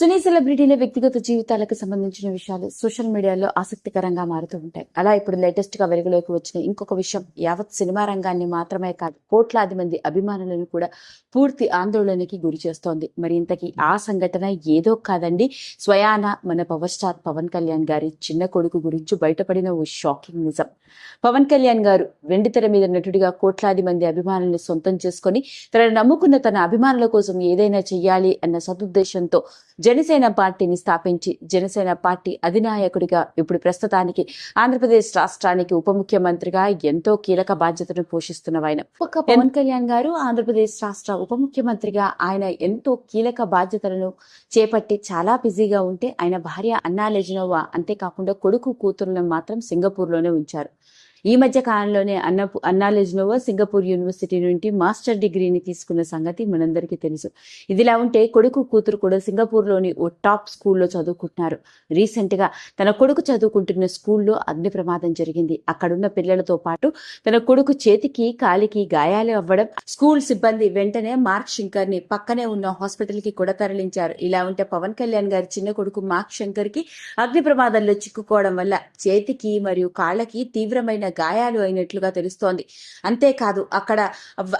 సినీ సెలబ్రిటీల వ్యక్తిగత జీవితాలకు సంబంధించిన విషయాలు సోషల్ మీడియాలో ఆసక్తికరంగా మారుతూ ఉంటాయి. అలా ఇప్పుడు లేటెస్ట్గా వెలుగులోకి వచ్చిన ఇంకొక విషయం యావత్ సినిమా రంగాన్ని మాత్రమే కాదు కోట్లాది మంది అభిమానులను కూడా పూర్తి ఆందోళనకి గురి చేస్తోంది. మరి ఇంతకీ ఆ సంఘటన ఏదో కాదండి. స్వయాన మన పవర్ స్టార్ పవన్ కళ్యాణ్ గారి చిన్న కొడుకు గురించి బయటపడిన ఓ షాకింగ్ నిజం. పవన్ కళ్యాణ్ గారు వెండితెర మీద నటుడిగా కోట్లాది మంది అభిమానులను సొంతం చేసుకొని తనను నమ్ముకున్న తన అభిమానుల కోసం ఏదైనా చెయ్యాలి అన్న సదుద్దేశంతో జనసేన పార్టీని స్థాపించి జనసేన పార్టీ అధినాయకుడిగా ఇప్పుడు ప్రస్తుతానికి ఆంధ్రప్రదేశ్ రాష్ట్రానికి ఉప ముఖ్యమంత్రిగా ఎంతో కీలక బాధ్యతను పోషిస్తున్న ఆయన ఒక పవన్ కళ్యాణ్ గారు ఆంధ్రప్రదేశ్ రాష్ట్ర ఉప ముఖ్యమంత్రిగా ఆయన ఎంతో కీలక బాధ్యతలను చేపట్టి చాలా బిజీగా ఉంటే ఆయన భార్య అన్నా లెజినోవా అంతేకాకుండా కొడుకు కూతురులను మాత్రం సింగపూర్లోనే ఉంచారు. ఈ మధ్య కాలంలోనే అన్న అన్నా లెజ్నోవా సింగపూర్ యూనివర్సిటీ నుండి మాస్టర్ డిగ్రీని తీసుకున్న సంగతి మనందరికీ తెలుసు. ఇదిలా ఉంటే కొడుకు కూతురు కూడా సింగపూర్లోని ఓ టాప్ స్కూల్లో చదువుకుంటున్నారు. రీసెంట్గా తన కొడుకు చదువుకుంటున్న స్కూల్లో అగ్ని ప్రమాదం జరిగింది. అక్కడున్న పిల్లలతో పాటు తన కొడుకు చేతికి కాలికి గాయాలు అవ్వడం స్కూల్ సిబ్బంది వెంటనే మార్క్ శంకర్ని పక్కనే ఉన్న హాస్పిటల్కి కూడా తరలించారు. ఇలా ఉంటే పవన్ కళ్యాణ్ గారి చిన్న కొడుకు మార్క్ శంకర్కి అగ్ని ప్రమాదంలో చిక్కుకోవడం వల్ల చేతికి మరియు కాళ్ళకి తీవ్రమైన గాయాలు అయినట్లుగా తెలుస్తోంది. అంతేకాదు అక్కడ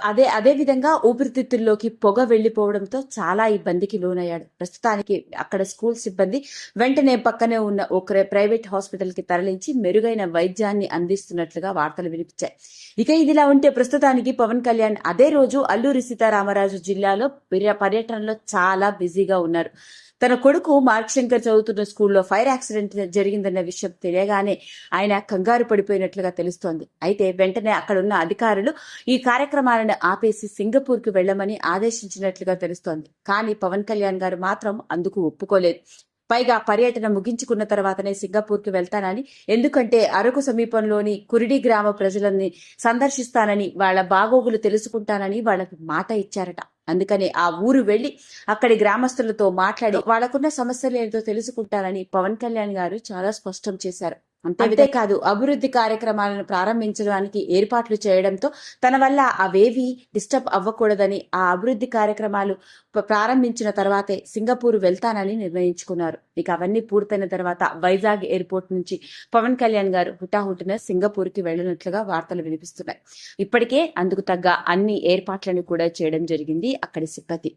అదే అదే విధంగా ఊపిరితిత్తుల్లోకి పొగ వెళ్ళిపోవడంతో చాలా ఇబ్బందికి లోనయ్యాడు. ప్రస్తుతానికి అక్కడ స్కూల్ సిబ్బంది వెంటనే పక్కనే ఉన్న ఒక ప్రైవేట్ హాస్పిటల్కి తరలించి మెరుగైన వైద్యాన్ని అందిస్తున్నట్లుగా వార్తలు వినిపించాయి. ఇక ఇదిలా ఉంటే ప్రస్తుతానికి పవన్ కళ్యాణ్ అదే రోజు అల్లూరి సీతారామరాజు జిల్లాలో పర్యటనలో చాలా బిజీగా ఉన్నారు. తన కొడుకు మార్క్ శంకర్ చదువుతున్న స్కూల్లో ఫైర్ యాక్సిడెంట్ జరిగిందన్న విషయం తెలియగానే ఆయన కంగారు పడిపోయినట్లుగా తెలుస్తోంది. అయితే వెంటనే అక్కడున్న అధికారులు ఈ కార్యక్రమాలను ఆపేసి సింగపూర్కు వెళ్ళమని ఆదేశించినట్లుగా తెలుస్తోంది. కానీ పవన్ కళ్యాణ్ గారు మాత్రం అందుకు ఒప్పుకోలేదు. పైగా పర్యటన ముగించుకున్న తర్వాతనే సింగపూర్కు వెళ్తానని ఎందుకంటే అరకు సమీపంలోని కురిడి గ్రామ ప్రజలని సందర్శిస్తానని వాళ్ళ బాగోగులు తెలుసుకుంటానని వాళ్ళకి మాట ఇచ్చారట. అందుకని ఆ ఊరు వెళ్ళి అక్కడి గ్రామస్తులతో మాట్లాడి వాళ్ళకున్న సమస్యలు ఏంటో తెలుసుకుంటారని పవన్ కళ్యాణ్ గారు చాలా స్పష్టం చేశారు. అంతే కాదు. అభివృద్ధి కార్యక్రమాలను ప్రారంభించడానికి ఏర్పాట్లు చేయడంతో తన వల్ల అవేవి డిస్టర్బ్ అవ్వకూడదని ఆ అభివృద్ధి కార్యక్రమాలు ప్రారంభించిన తర్వాతే సింగపూర్ వెళ్తానని నిర్ణయించుకున్నారు. ఇక అవన్నీ పూర్తయిన తర్వాత వైజాగ్ ఎయిర్పోర్ట్ నుంచి పవన్ కళ్యాణ్ గారు హుటాహుటిన సింగపూర్కి వెళ్ళినట్లుగా వార్తలు వినిపిస్తున్నాయి. ఇప్పటికే అందుకు తగ్గ అన్ని ఏర్పాట్లను కూడా చేయడం జరిగింది అక్కడి సిబ్బంది.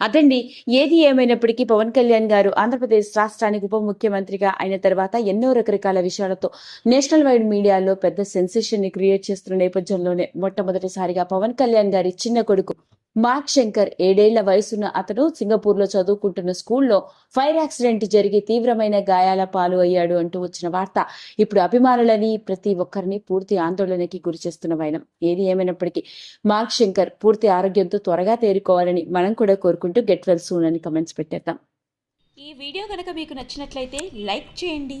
అదండి. ఏది ఏమైనప్పటికీ పవన్ కళ్యాణ్ గారు ఆంధ్రప్రదేశ్ రాష్ట్రానికి ఉప ముఖ్యమంత్రిగా అయిన తర్వాత ఎన్నో రకరకాల విషయాలతో నేషనల్ వైడ్ మీడియాలో పెద్ద సెన్సేషన్ని క్రియేట్ చేస్తున్న నేపథ్యంలోనే మొట్టమొదటిసారిగా పవన్ కళ్యాణ్ గారి చిన్న కొడుకు మార్క్ శంకర్ ఏడేళ్ళ వయసున్న అతను సింగపూర్లో చదువుకుంటున్న స్కూల్లో ఫైర్ యాక్సిడెంట్ జరిగి తీవ్రమైన గాయాల పాలు అయ్యాడు అంటూ వచ్చిన వార్త. ఇప్పుడు అభిమానులని ప్రతి ఒక్కరిని పూర్తి ఆందోళనకి గురి చేస్తున్న వైనం. ఏది ఏమైనప్పటికీ మార్క్ శంకర్ పూర్తి ఆరోగ్యంతో త్వరగా తేరుకోవాలని మనం కూడా కోరుకుంటూ గెట్ వెల్ సూన్ అని కమెంట్స్ పెట్టేద్దాం. ఈ వీడియో కనుక మీకు నచ్చినట్లయితే లైక్ చేయండి.